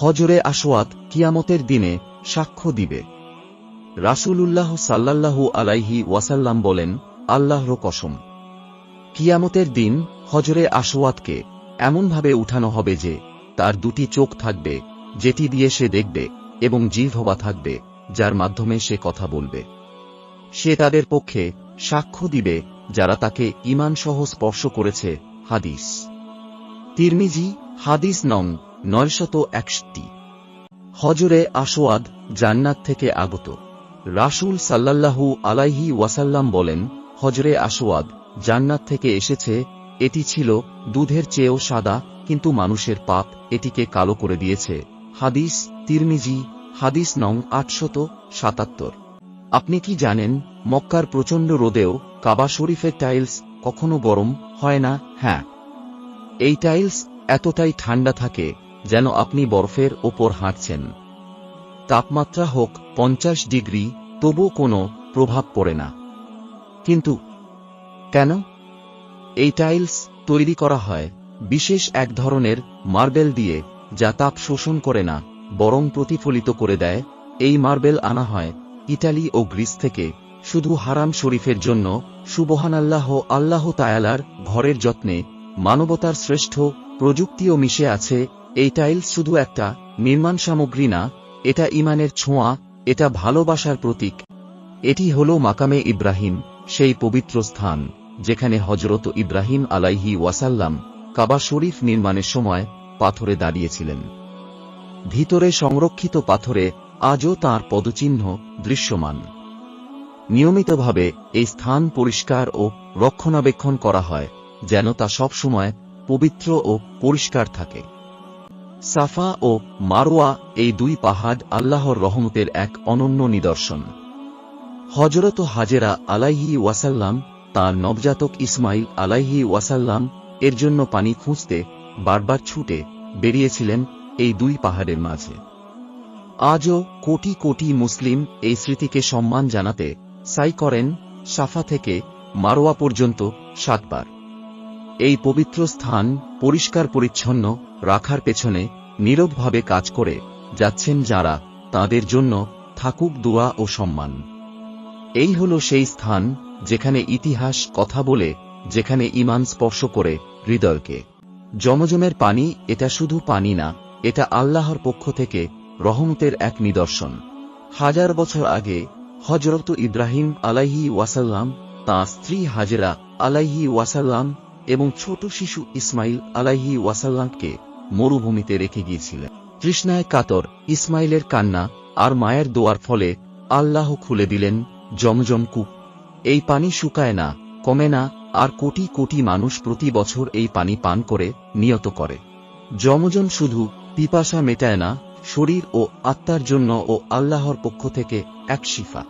হজরে আসোয়াত কিয়ামতের দিনে সাক্ষ্য দিবে। রাসূলুল্লাহ সাল্লাল্লাহু আলাইহি ওয়াসাল্লাম বলেন, আল্লাহর কসম। কিয়ামতের দিন হজরে আসোয়াতকে এমনভাবে উঠানো হবে যে, তার দুটি চোখ থাকবে, যেটি দিয়ে সে দেখবে, এবং জিহ্বা থাকবে, যার মাধ্যমে সে কথা বলবে। সে তাদের পক্ষে সাক্ষ্য দিবে, যারা তাকে ঈমানসহ স্পর্শ করেছে, হাদিস। তিরমিজি, হাদিস নং নয়শত একষট্টি। হজরে আসোয়াদ জান্নাত থেকে আগত। রাসূল সাল্লাল্লাহু আলাইহি ওয়াসাল্লাম বলেন, হজরে আসোয়াদ জান্নাত থেকে এসেছে, এটি ছিল দুধের চেয়েও সাদা, কিন্তু মানুষের পাপ এটিকে কালো করে দিয়েছে। হাদিস তিরমিজি, হাদিস নং আটশত সাতাত্তর। আপনি কি জানেন, মক্কার প্রচণ্ড রোদেও কাবা শরীফের টাইলস কখনো গরম হয় না? হ্যাঁ। এই টাইলস এতটাই ঠান্ডা থাকে যেন আপনি বরফের ওপর হাঁটছেন। তাপমাত্রা হোক পঞ্চাশ ডিগ্রি, তবু কোনো প্রভাব পড়ে না। কিন্তু কেন? এই টাইলস তৈরি করা হয় বিশেষ এক ধরনের মার্বেল দিয়ে, যা তাপ শোষণ করে না, বরং প্রতিফলিত করে দেয়। এই মার্বেল আনা হয় ইটালি ও গ্রিস থেকে। শুধু হারাম শরীফের জন্য সুবহানাল্লাহ আল্লাহ তায়ালার ঘরের যত্নে। মানবতার শ্রেষ্ঠ প্রযুক্তিও মিশে আছে এই টাইলস শুধু একটা নির্মাণ সামগ্রী না, এটা ইমানের ছোঁয়া, এটা ভালোবাসার প্রতীক। এটি হল মাকামে ইব্রাহিম, সেই পবিত্র স্থান, যেখানে হজরত ইব্রাহিম আলাইহি ওয়াসাল্লাম কাবা শরীফ নির্মাণের সময় পাথরে দাঁড়িয়েছিলেন। ভিতরে সংরক্ষিত পাথরে আজও তার পদচিহ্ন দৃশ্যমান। নিয়মিতভাবে এই স্থান পরিষ্কার ও রক্ষণাবেক্ষণ করা হয়, যেন তা সবসময় পবিত্র ও পরিষ্কার থাকে। সাফা ও মারোয়া এই দুই পাহাড় আল্লাহর রহমতের এক অনন্য নিদর্শন। হজরত হাজেরা আলাইহি ওয়াসাল্লাম, তার নবজাতক ইসমাইল আলাইহি ওয়াসাল্লাম, এর জন্য পানি খুঁজতে বারবার ছুটে বেরিয়েছিলেন এই দুই পাহাড়ের মাঝে। আজও কোটি কোটি মুসলিম এই স্মৃতিকে সম্মান জানাতে সাই করেন সাফা থেকে মারোয়া পর্যন্ত সাতবার। এই পবিত্র স্থান পরিষ্কার পরিচ্ছন্ন রাখার পেছনে নীরবভাবে কাজ করে যাচ্ছেন যারা তাদের জন্য থাকুক দোয়া ও সম্মান। এই হল সেই স্থান যেখানে ইতিহাস কথা বলে, যেখানে ইমান স্পর্শ করে হৃদয়কে। জমজমের পানি এটা শুধু পানি না, এটা আল্লাহর পক্ষ থেকে রহমতের এক নিদর্শন। হাজার বছর আগে হজরত ইব্রাহিম আলাইহি ওয়াসাল্লাম, তাঁর স্ত্রী হাজেরা আলাইহি ওয়াসাল্লাম এবং ছোট শিশু ইসমাইল আলাইহি ওয়াসাল্লামকে মরুভূমিতে রেখে গিয়েছিলেন। তৃষ্ণায় কাতর ইসমাইলের কান্না আর মায়ের দোয়ার ফলে আল্লাহ খুলে দিলেন জমজম কূপ। এই পানি শুকায় না, কমে না, আর কোটি কোটি মানুষ প্রতি বছর এই পানি পান করে, নিয়ত করে। জমজন শুধু পিপাসা মেটায় না, শরীর ও আত্মার জন্য ও আল্লাহর পক্ষ থেকে এক শিফা।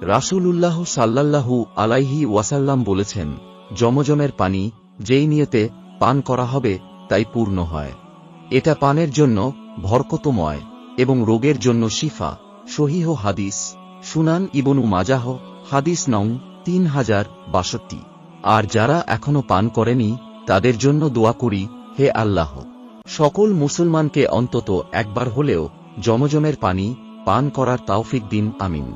রাসূলুল্লাহ সাল্লাল্লাহু আলাইহি ওয়াসাল্লাম বলেছেন, জমজমের পানি যেই নিয়তে পান করা হবে, তাই পূর্ণ হয়। এটা পানের জন্য ভরকতময় এবং রোগের জন্য শিফা, সহিহ হাদিস, সুনান ইবনু মাজাহ, হাদিস নং তিন হাজার বাষট্টি আর যারা এখনও পান করেনি, তাদের জন্য দোয়া করি, হে আল্লাহ। সকল মুসলমানকে অন্তত একবার হলেও জমজমের পানি পান করার তাওফিক দিন, আমিন।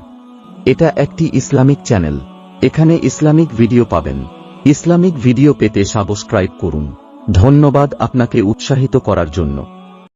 এটা একটি ইসলামিক চ্যানেল। এখানে ইসলামিক ভিডিও পাবেন। ইসলামিক ভিডিও পেতে সাবস্ক্রাইব করুন। ধন্যবাদ আপনাকে উৎসাহিত করার জন্য।